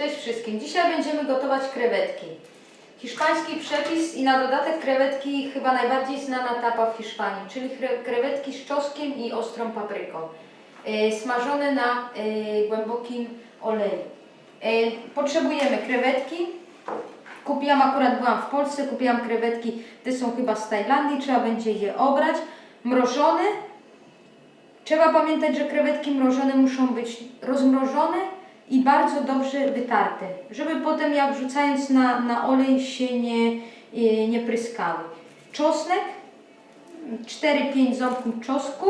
Cześć wszystkim. Dzisiaj będziemy gotować krewetki. Hiszpański przepis i na dodatek krewetki chyba najbardziej znana tapa w Hiszpanii, czyli kre- krewetki z czosnkiem i ostrą papryką. E, Smażone na e, głębokim oleju. E, Potrzebujemy krewetki. Kupiłam akurat, byłam w Polsce, kupiłam krewetki, te są chyba z Tajlandii, trzeba będzie je obrać. Mrożone, Trzeba pamiętać, że krewetki mrożone muszą być rozmrożone i bardzo dobrze wytarte, żeby potem jak wrzucając na, na olej się nie, e, nie pryskały. Czosnek, 4-5 ząbków czosnku,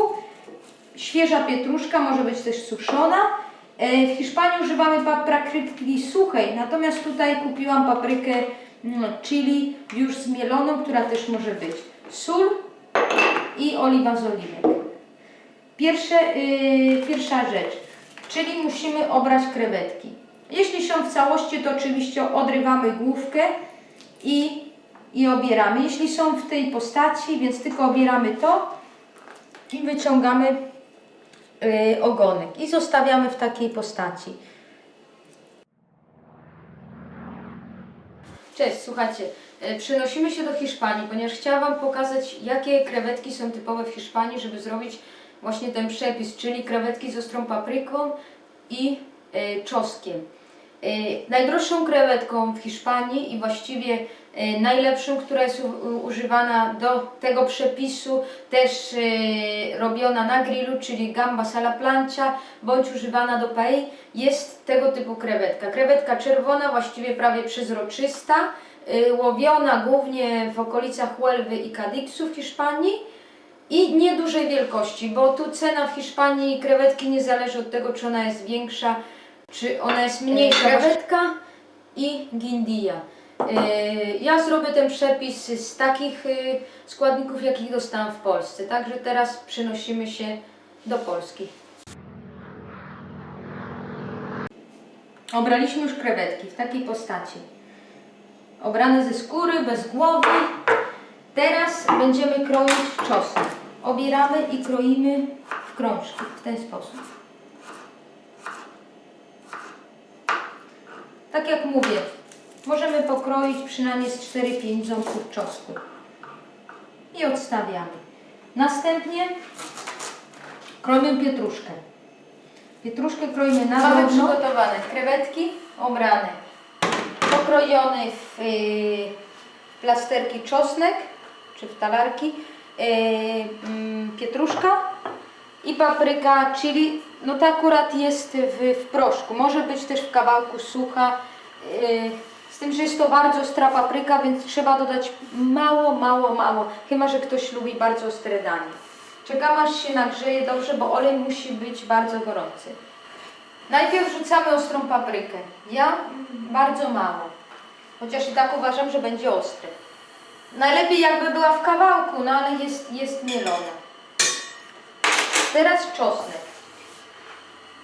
świeża pietruszka, może być też suszona. E, W Hiszpanii używamy papryki suchej, natomiast tutaj kupiłam paprykę mm, chili już zmieloną, która też może być. Sól i oliwa z oliwek. Pierwsze, yy, pierwsza rzecz, czyli musimy obrać krewetki. Jeśli są w całości, to oczywiście odrywamy główkę i, i obieramy. Jeśli są w tej postaci, więc tylko obieramy to i wyciągamy yy, ogonek i zostawiamy w takiej postaci. Cześć, słuchajcie, e, przenosimy się do Hiszpanii, ponieważ chciałam Wam pokazać, jakie krewetki są typowe w Hiszpanii, żeby zrobić właśnie ten przepis, czyli krewetki z ostrą papryką i e, czosnkiem. E, najdroższą krewetką w Hiszpanii i właściwie e, najlepszą, która jest używana do tego przepisu, też robiona na grillu, czyli gamba sala plancha, bądź używana do paella, jest tego typu krewetka. Krewetka czerwona, właściwie prawie przezroczysta, y, łowiona głównie w okolicach Huelwy i Cadixu w Hiszpanii i niedużej wielkości, bo tu cena w Hiszpanii krewetki nie zależy od tego, czy ona jest większa, czy ona jest mniejsza. Krewetka i gindia. Y, Ja zrobię ten przepis z takich y, składników, jakich dostałam w Polsce. Także teraz przenosimy się do Polski. Obraliśmy już krewetki w takiej postaci. Obrane ze skóry, bez głowy. Teraz będziemy kroić czosnek. Obieramy i kroimy w krążki w ten sposób. Tak jak mówię, możemy pokroić przynajmniej z 4-5 ząbków czosnku. I odstawiamy. Następnie kroimy pietruszkę. Pietruszkę kroimy na Mamy drobno. przygotowane krewetki obrane, pokrojony w y, plasterki czosnek, czy w talarki, y, pietruszka i papryka, czyli no to akurat jest w, w proszku, może być też w kawałku sucha, y, z tym, że jest to bardzo ostra papryka, więc trzeba dodać mało, mało, mało, chyba, że ktoś lubi bardzo ostre danie. Czekam aż się nagrzeje dobrze, bo olej musi być bardzo gorący. Najpierw rzucamy ostrą paprykę. Ja bardzo mało. Chociaż i tak uważam, że będzie ostre. Najlepiej jakby była w kawałku, no ale jest, jest mielona. Teraz czosnek.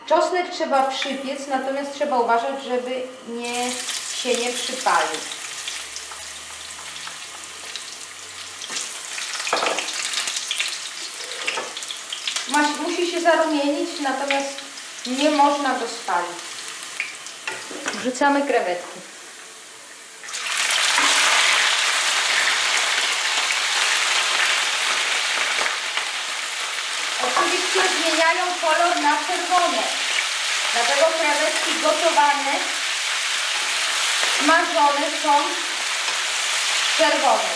Czosnek trzeba przypiec, natomiast trzeba uważać, żeby nie, się nie przypalił. Musi się zarumienić, natomiast nie można go spalić. Wrzucamy krewetki. Oczywiście zmieniają kolor na czerwone. Dlatego krewetki gotowane, smażone są czerwone.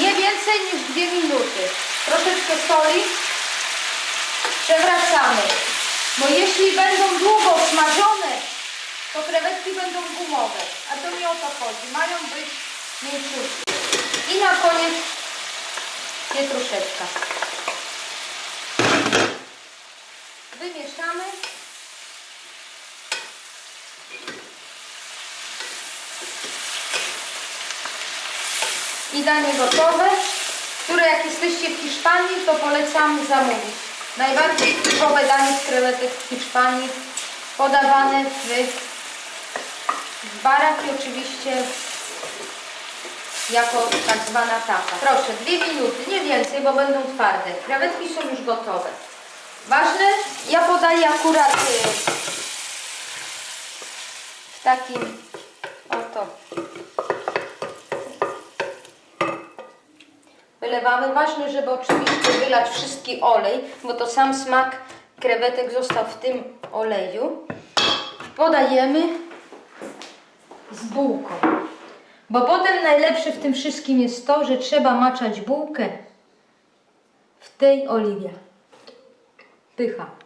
Nie więcej niż dwie minuty. Troszeczkę soli. Przewracamy. Bo jeśli będą długo smażone, to krewetki będą gumowe. A to nie o to chodzi. Mają być mięciutkie. I na koniec pietruszeczka. Wymieszamy. I danie gotowe, które jak jesteście w Hiszpanii, to polecam zamówić. Najbardziej typowe danie z krewetek w Hiszpanii, podawane w, barach i oczywiście jako tak zwana tapa. Proszę, dwie minuty, nie więcej, bo będą twarde. Krewetki są już gotowe. Ważne, ja podaję akurat y, takim oto. Wylewamy. Ważne, żeby oczywiście wylać wszystki olej, bo to sam smak krewetek został w tym oleju. Podajemy z bułką. Bo potem najlepsze w tym wszystkim jest to, że trzeba maczać bułkę w tej oliwie. Pycha.